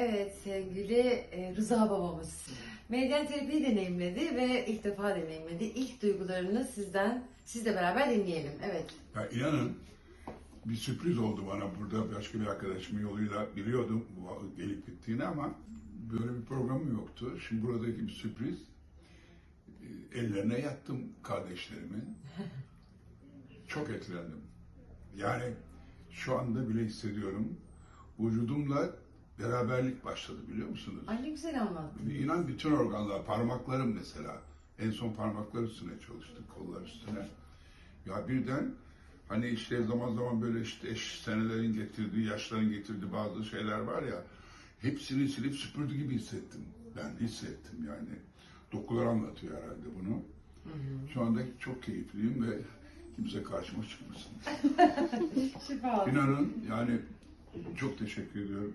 Evet sevgili e, Rıza babamız. Medyan terapiyi deneyimledi ve ilk defa deneyimledi. İlk duygularını sizden, sizle beraber dinleyelim. Evet. Ya inanın bir sürpriz oldu bana burada başka bir arkadaşımın yoluyla biliyordum gelip gittiğini ama böyle bir programım yoktu. Şimdi buradaki bir sürpriz e, ellerine yattım kardeşlerimin. Çok etkilendim. Yani şu anda bile hissediyorum. Vücudumla beraberlik başladı biliyor musunuz? Ay ne güzel anlattın. İnan bütün organlar, parmaklarım mesela. En son parmaklar üstüne çalıştık, kollar üstüne. Ya birden hani işte zaman zaman böyle işte eş senelerin getirdiği, yaşların getirdiği bazı şeyler var ya. Hepsini silip süpürdü gibi hissettim. Ben hissettim yani. Dokular anlatıyor herhalde bunu. Şu anda çok keyifliyim ve kimse karşıma çıkmasın. İnanın yani çok teşekkür ediyorum.